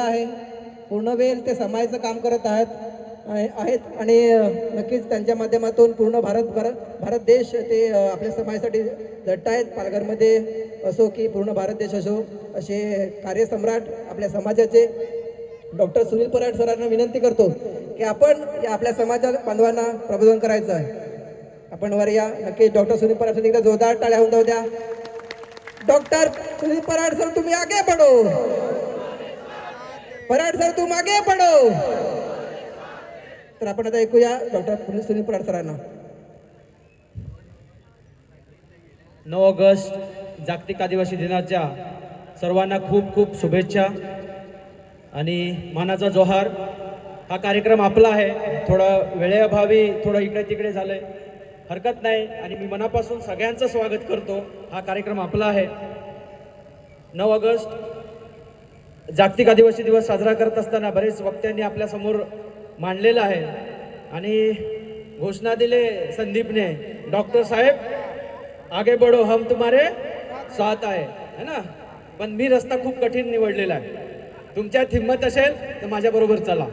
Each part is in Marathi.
आहे. पूर्ण वेळ ते समाजाचं काम करत आहेत आहेत. आणि नक्कीच त्यांच्या माध्यमातून पूर्ण भारत भारत भारत देश ते आपल्या समाजासाठी झट्ट आहेत. पालघरमध्ये असो की पूर्ण भारत देश असो असे कार्यसम्राट आपल्या समाजाचे डॉक्टर सुनील पराड सरांना विनंती करतो की आपण या आपल्या समाजा बांधवांना प्रबोधन करायचं आहे. आपण वर या. नक्कीच डॉक्टर सुनील पराड सर एकदा जोरदार टाळ्या होऊन जाऊ द्या. डॉक्टर सुनील पराड सर तुम्ही आगे बढ़ो. पराड सर तू मागे पडो. तर आपण आता ऐकूया डॉक्टर सुनील पराड सरांना. नऊ ऑगस्ट जागतिक आदिवासी दिनाच्या सर्वांना खूप खूप शुभेच्छा आणि मानाचा जोहार. हा कार्यक्रम आपला आहे. थोडं वेळेअभावी थोडं इकडे तिकडे झालं आहे हरकत नाही आणि मी मनापासून सगळ्यांचं स्वागत करतो. हा कार्यक्रम आपला आहे. नऊ ऑगस्ट जागतिक आदिवासी दिवस साजरा करत असताना बरेच वक्त्यांनी आपल्यासमोर मांडलेलं आहे. आणि घोषणा दिले संदीपने. डॉक्टर साहेब आगे बढो हम तुम्हारे साथ आहे है ना? पण मी रस्ता खूप कठीण निवडलेला आहे. तुमच्यात हिंमत असेल तर माझ्याबरोबर चला.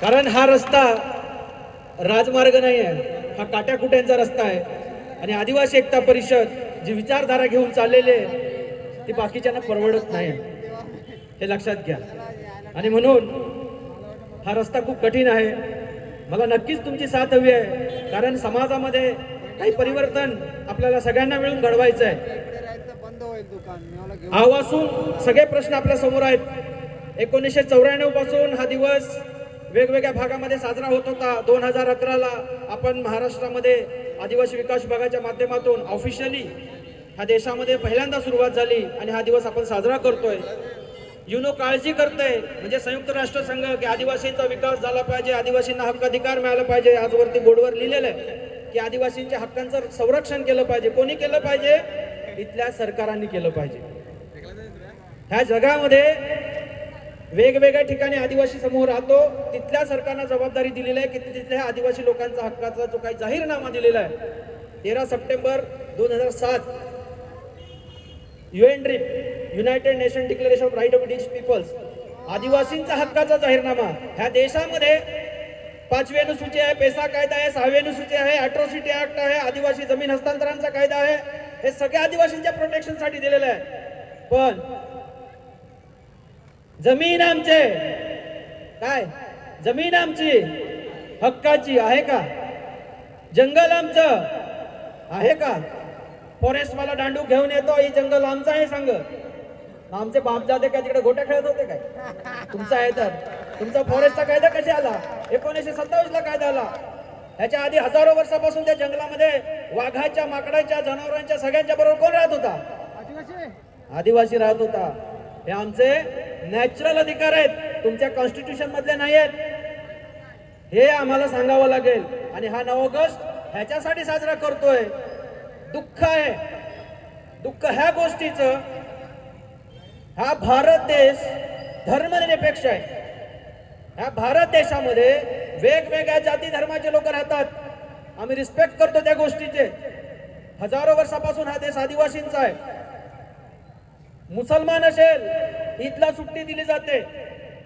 कारण हा रस्ता राजमार्ग नाही आहे. हा काट्याकुट्यांचा रस्ता आहे. आणि आदिवासी एकता परिषद जी विचारधारा घेऊन चाललेली आहे ती बाकीच्यांना परवडत नाही. हे लक्षात घ्या. आणि म्हणून हा रस्ता खूप कठीण आहे. मला नक्कीच तुमची साथ हवी आहे. कारण समाजामध्ये काही परिवर्तन आपल्याला सगळ्यांना मिळून घडवायचं आहे. आवासून सगळे प्रश्न आपल्यासमोर आहेत. एकोणीसशे चौऱ्याण्णवपासून हा दिवस वेगवेगळ्या भागामध्ये साजरा होत होता. दोन हजार अकराला आपण महाराष्ट्रामध्ये आदिवासी विकास विभागाच्या माध्यमातून ऑफिशियली ह्या देशामध्ये पहिल्यांदा सुरुवात झाली आणि हा दिवस आपण साजरा करतोय. युनो काळजी करतोय. म्हणजे संयुक्त राष्ट्र संघ की आदिवासींचा विकास झाला पाहिजे आदिवासींना हक्क अधिकार मिळाला पाहिजे. आजवरती बोर्डवर लिहिलेलं आहे की आदिवासींच्या हक्कांचं संरक्षण केलं पाहिजे. कोणी केलं पाहिजे? इथल्या सरकारांनी केलं पाहिजे. ह्या जगामध्ये वेगवेगळ्या ठिकाणी आदिवासी समूह राहतो. तिथल्या सरकारनं जबाबदारी दिलेली आहे की तिथल्या आदिवासी लोकांचा हक्काचा जो काही जाहीरनामा दिलेला आहे तेरा सप्टेंबर दोन हजार सात UN DRIP United Nation declaration of right of Indian peoples आदिवासींचा हक्काचा जाहीरनामा. ह्या देशामध्ये पाचवी अनुसूची आहे पेसा कायदा आहे सहावी अनुसूची आहे अॅट्रॉसिटी ऍक्ट आहे आदिवासी जमीन हस्तांतरणचा कायदा आहे. हे सगळ्या आदिवासींच्या प्रोटेक्शनसाठी दिलेलं आहे. पण जमीन आमचे काय? जमीन आमची हक्काची आहे का? जंगल आमचं आहे का? फॉरेस्ट मला दांडू घेऊन येतो ही जंगल आमचं आहे सांग. आमचे बाप जाते काय तिकडे गोट्या खेळत होते काय? तुमचा आहे तर. तुमचा फॉरेस्टचा कायदा कसे आला? एकोणीसशे सत्तावीस ला कायदा आला. ह्याच्या आधी हजारो वर्षापासून त्या जंगलामध्ये वाघाच्या माकडाच्या जनावरांच्या सगळ्यांच्या बरोबर कोण राहत होता? आदिवासी. आदिवासी राहत होता. हे आमचे नॅचरल अधिकार आहेत. तुमच्या कॉन्स्टिट्यूशन मधले नाही आहेत. हे आम्हाला सांगावं लागेल. आणि हा नऊ ऑगस्ट ह्याच्यासाठी साजरा करतोय. दुःख आहे. दुःख ह्या गोष्टीचं हा भारत देश धर्मनिरपेक्ष आहे. ह्या भारत देशामध्ये वेगवेगळ्या जाती धर्माचे लोक राहतात. आम्ही रिस्पेक्ट करतो त्या गोष्टीचे. हजारो वर्षापासून हा देश आदिवासींचा आहे. मुसलमान असेल ईदला सुट्टी दिली जाते.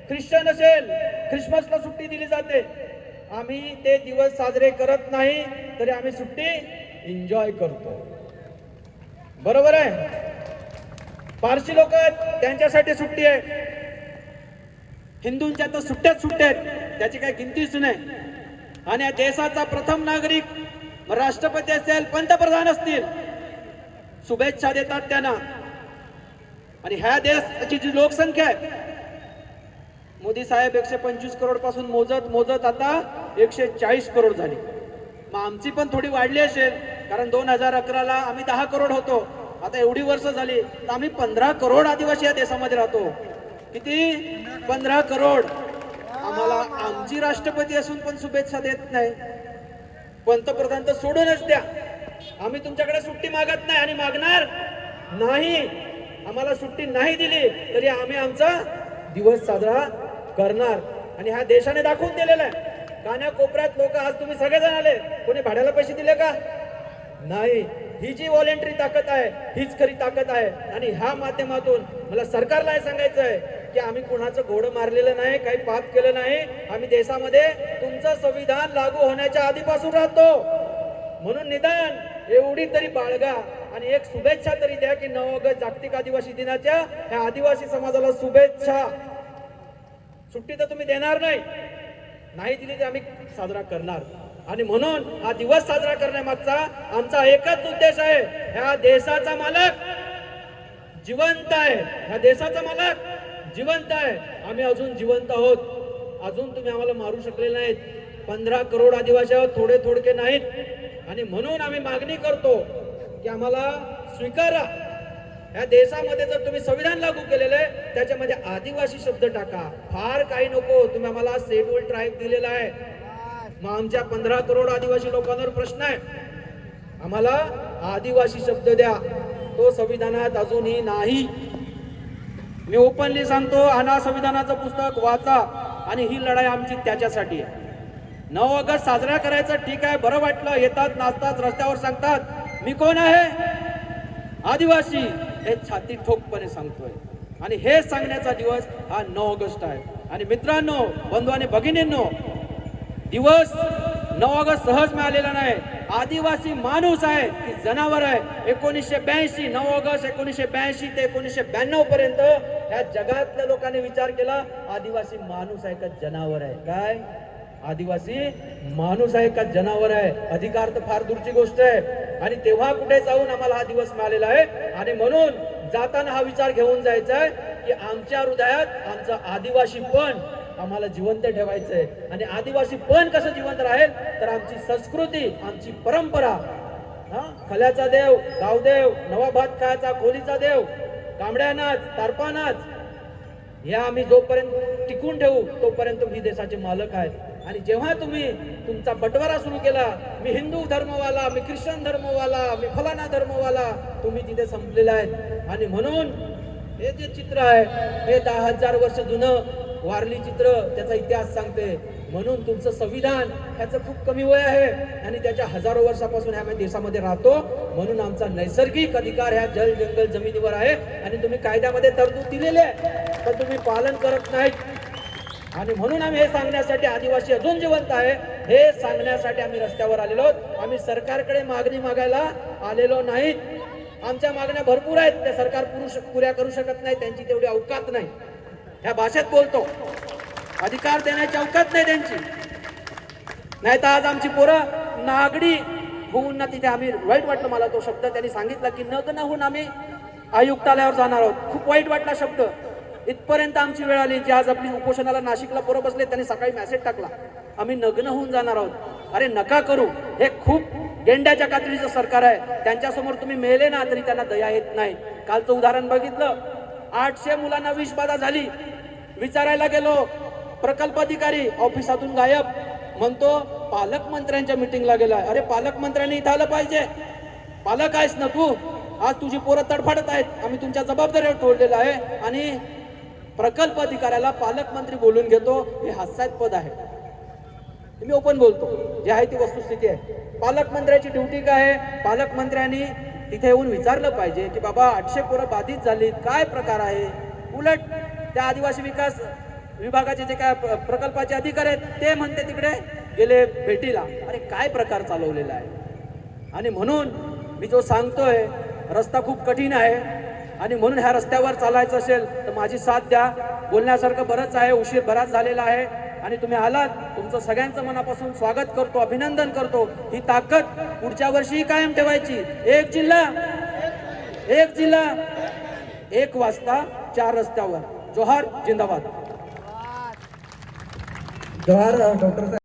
ख्रिश्चन असेल ख्रिसमसला सुट्टी दिली जाते. आम्ही ते दिवस साजरे करत नाही तरी आम्ही सुट्टी एन्जॉय करतो. बरोबर आहे? पारशी लोक आहेत त्यांच्यासाठी सुट्टी आहे. हिंदूंच्या तर सुट्ट्याच सुट्ट्या आहेत त्याची काही किंमतीच नाही. आणि या देशाचा प्रथम नागरिक राष्ट्रपती असेल पंतप्रधान असतील शुभेच्छा देतात त्यांना. आणि ह्या देशाची जी लोकसंख्या आहे मोदी साहेब एकशे पंचवीस करोडपासून मोजत मोजत आता एकशे चाळीस करोड झाली. मग आमची पण थोडी वाढली असेल. कारण दोन हजार अकराला आम्ही दहा करोड होतो. आता एवढी वर्ष झाली तर आम्ही पंधरा करोड आदिवासी या देशामध्ये राहतो. किती? पंधरा करोड. आम्हाला आमची राष्ट्रपती असून पण शुभेच्छा देत नाही. पंतप्रधान तर सोडूनच द्या. आम्ही तुमच्याकडे सुट्टी मागत नाही आणि मागणार नाही. आम्हाला सुट्टी नाही दिली तरी आम्ही आमचा दिवस साजरा करणार. आणि ह्या देशाने दाखवून दिलेला आहे. कान्या कोपऱ्यात लोक आज तुम्ही सगळेजण आले. कोणी भाड्याला पैसे दिले का? नाही ही जी व्हॉलेंटरी ताकद आहे हीच खरी ताकद आहे. आणि ह्या माध्यमातून मला सरकारला हे सांगायचं आहे की आम्ही कुणाचं घोडं मारलेलं नाही काही पाप केलं नाही. आम्ही देशामध्ये तुमचं संविधान लागू होण्याच्या आधीपासून राहतो. म्हणून निदान एवढी तरी बाळगा आणि एक शुभेच्छा तरी द्या की नऊ ऑगस्ट जागतिक आदिवासी दिनाच्या ह्या आदिवासी समाजाला शुभेच्छा. सुट्टी तर तुम्ही देणार नाही. नाही दिली तर आम्ही साजरा करणार. आणि म्हणून हा दिवस साजरा करण्यामागचा आमचा एकच उद्देश आहे. ह्या देशाचा मालक जिवंत आहे. ह्या देशाचा मालक जिवंत आहे. आम्ही अजून जिवंत आहोत. अजून तुम्ही आम्हाला मारू शकले नाहीत. पंधरा करोड आदिवासी आहोत थोडे थोडके नाहीत. आणि म्हणून आम्ही मागणी करतो की आम्हाला स्वीकारा. या देशामध्ये जर तुम्ही संविधान लागू केलेलं आहे त्याच्यामध्ये आदिवासी शब्द टाका. फार काही नको. तुम्ही आम्हाला शेड्यूल ट्राईब दिलेला आहे. मग आमच्या पंधरा करोड आदिवासी लोकांवर प्रश्न आहे. आम्हाला आदिवासी शब्द द्या. तो संविधानात अजूनही नाही. मी ओपनली सांगतो अना संविधानाचं पुस्तक वाचा आणि ही लढाई आमची त्याच्यासाठी आहे. नऊ ऑगस्ट साजरा करायचं ठीक आहे बरं वाटलं. येतात नाचतात रस्त्यावर सांगतात मी कोण आहे? आदिवासी हे छाती ठोकपणे सांगतोय. आणि हे सांगण्याचा दिवस हा नऊ ऑगस्ट आहे. आणि मित्रांनो बंधू आणि भगिनींनो दिवस नऊ ऑगस्ट सहज मिळालेला नाही. आदिवासी माणूस आहे की जनावर आहे. एकोणीसशे ब्याऐंशी नऊ ऑगस्ट एकोणीसशे ब्याऐंशी ते एकोणीसशे ब्याण्णव पर्यंत या जगातल्या लोकांनी विचार केला आदिवासी माणूस आहे का जनावर आहे? काय? आदिवासी माणूस आहे का जनावर आहे? अधिकार तर फार दूरची गोष्ट आहे. आणि तेव्हा कुठे जाऊन आम्हाला हा दिवस मिळालेला आहे? आणि म्हणून जाताना हा विचार घेऊन जायचा आहे की आमच्या हृदयात आमचं आदिवासी पण आम्हाला जिवंत ठेवायचं आहे आणि आदिवासी पण कसं जिवंत राहील? तर आमची संस्कृती आमची परंपरा हा? खल्याचा देव गावदेव नवा भात खायचा खोलीचा देव कांबड्या नाच तारपा नाच या आम्ही जोपर्यंत टिकून ठेवू तोपर्यंत मी देशाचे मालक आहेत. आणि जेव्हा तुम्ही तुमचा बटवारा सुरू केला मी हिंदू धर्मवाला मी ख्रिश्चन धर्मवाला मी फलाना धर्मवाला तुम्ही तिथे संपलेला आहेत. आणि म्हणून हे जे चित्र आहे हे दहा हजार वर्ष जुनं वारली चित्र त्याचा इतिहास सांगते. म्हणून तुमचं संविधान ह्याचं खूप कमी वय आहे आणि त्याच्या हजारो वर्षापासून ह्या देशामध्ये राहतो. म्हणून आमचा नैसर्गिक अधिकार ह्या जल जंगल जमिनीवर आहे आणि तुम्ही कायद्यामध्ये तरतूद दिलेली आहे तर तुम्ही पालन करत नाहीत. आणि म्हणून आम्ही हे सांगण्यासाठी आदिवासी अजून जिवंत आहे. हे सांगण्यासाठी आम्ही रस्त्यावर आलेलो आहोत. आम्ही सरकारकडे मागणी मागायला आलेलो नाहीत आमच्या मागण्या भरपूर आहेत. त्या सरकार पुरुष पुऱ्या करू शकत नाही. त्यांची तेवढी अवकात नाही. ह्या भाषेत बोलतो. अधिकार देण्याची अवकात नाही त्यांची. नाही तर आज आमची पोरं नागडी होऊन ना तिथे आम्ही वाईट वाटलं मला तो शब्द. त्यांनी सांगितला की नग्न होऊन आम्ही आयुक्तालयावर जाणार आहोत. खूप वाईट वाटला शब्द. इथपर्यंत आमची वेळ आली जी आज आपली उपोषणाला नाशिकला पोरं बसले त्यांनी सकाळी मेसेज टाकला. आम्ही नग्न होऊन जाणार आहोत. अरे नका करू. हे खूप गेंड्याच्या कातडीचं सरकार आहे. त्यांच्यासमोर तुम्ही मेले ना तरी त्यांना दया येत नाही. कालचं उदाहरण बघितलं. आठशे मुलांना विषबाधा झाली. विचारायला गेलो प्रकल्प अधिकारी ऑफिसातून गायब. म्हणतो पालकमंत्र्यांच्या मिटिंगला गेला अरे पालकमंत्र्यांनी इथं आलं पाहिजे. पालक आहेस ना तू? आज तुझी पोरं तडफडत आहेत. आम्ही तुमच्या जबाबदारीवर ठेवलेलं आहे. आणि प्रकल्प अधिकाऱ्याला पालकमंत्री बोलून घेतो हे हास्यास्पद आहे. मी ओपन बोलतो. जे आहे ती वस्तुस्थिती आहे. पालकमंत्र्याची ड्युटी काय आहे? पालकमंत्र्यांनी तिथे येऊन विचारलं पाहिजे की बाबा आठशे पोरं बाधित झालीत काय प्रकार आहे? उलट त्या आदिवासी विकास विभागाचे जे काय प्रकल्पाचे अधिकारी आहेत ते म्हणते तिकडे गेले भेटीला. अरे काय प्रकार चालवलेला आहे? आणि म्हणून मी जो सांगतोय रस्ता खूप कठीण आहे. आणि म्हणून ह्या रस्त्यावर चालायचं असेल तर माझी साथ द्या. बोलण्यासारखं बरंच आहे उशीर बराच झालेला आहे. आणि तुम्ही आलात तुमचं सगळ्यांचं मनापासून स्वागत करतो अभिनंदन करतो. ही ताकद पुढच्या वर्षी कायम ठेवायची. एक जिल्हा एक जिल्हा एक वाजता चार रस्त्यावर. जोहार जिंदाबाद. जोहार डॉक्टर